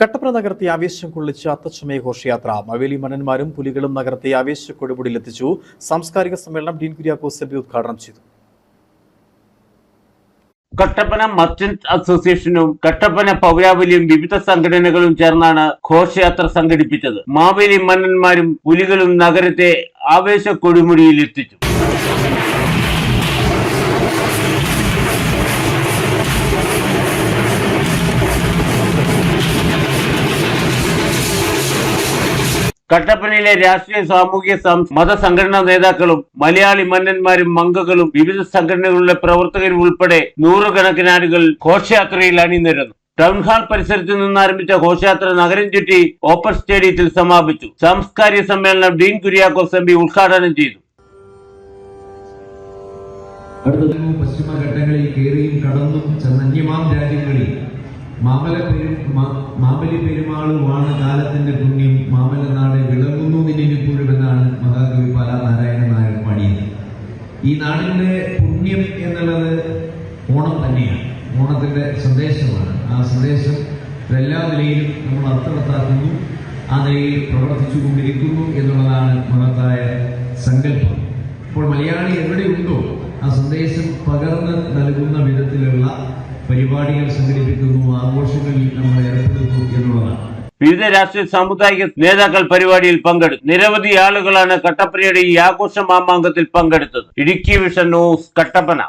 കട്ടപ്പന നഗരത്തെ ആവേശം കൊള്ളിച്ച അത്തച്ചമയ ഘോഷയാത്ര. മവേലി മന്നന്മാരും പുലികളും നഗരത്തെ ആവേശ കൊടുമുടിയിലെത്തിച്ചു. സാംസ്കാരിക സമ്മേളനം ഡീൻ കുര്യാക്കോസ് എം ഉദ്ഘാടനം ചെയ്തു. കട്ടപ്പന മർച്ചന്റ് അസോസിയേഷനും കട്ടപ്പന പൗരാവലിയും വിവിധ സംഘടനകളും ചേർന്നാണ് ഘോഷയാത്ര സംഘടിപ്പിച്ചത്. മാവേലി മന്നന്മാരും പുലികളും നഗരത്തെ ആവേശ കൊടുമുടിയിൽ എത്തിച്ചു കട്ടപ്പനയിലെ രാഷ്ട്രീയ സാമൂഹ്യ മതസംഘടനാ നേതാക്കളും മലയാളി മന്നന്മാരും മംഗകളും വിവിധ സംഘടനകളുടെ പ്രവർത്തകരും ഉൾപ്പെടെ നൂറുകണക്കിന് ആളുകൾ ഘോഷയാത്രയിൽ അണിനിരന്നു. ടൗൺ ഹാൾ പരിസരത്ത് നിന്ന് ആരംഭിച്ച ഘോഷയാത്ര നഗരം ചുറ്റി ഓപ്പൺ സ്റ്റേഡിയത്തിൽ സമാപിച്ചു. സാംസ്കാരിക സമ്മേളനം ഡീൻ കുര്യാക്കോസ് എം ഉദ്ഘാടനം ചെയ്തു. പശ്ചിമഘട്ടങ്ങളിൽ കയറിയും കടന്നും രാജ്യങ്ങളിൽ മാമല മാമലി പെരുമാൾ എന്നാണ് മഹാകവി പാല നാരായണൻ നായർ പാടിയത് ഈ നാടിന്റെ പുണ്യം എന്നുള്ളത് ഓണം തന്നെയാണ്. ഓണത്തിന്റെ സന്ദേശമാണ്. ആ സന്ദേശം എല്ലാ നിലയിലും നമ്മൾ അർത്ഥവത്താക്കുന്നു. ആ നിലയിൽ പ്രവർത്തിച്ചു കൊണ്ടിരിക്കുന്നു എന്നുള്ളതാണ് മഹത്തായ സങ്കല്പം. ഇപ്പോൾ മലയാളി എവിടെയുണ്ടോ ആ സന്ദേശം പകർന്ന് നൽകുന്ന വിധത്തിലുള്ള പരിപാടികൾ സംഘടിപ്പിക്കുന്നു എന്നുള്ളതാണ് വിവിധ രാഷ്ട്രീയ സാമുദായിക നേതാക്കൾ പരിപാടിയിൽ പങ്കെടുത്തു. നിരവധി ആളുകളാണ് കട്ടപ്പനയുടെ ഈ ആഘോഷ മാമാങ്കത്തിൽ പങ്കെടുത്തത്. Idukki vision news Kattappana.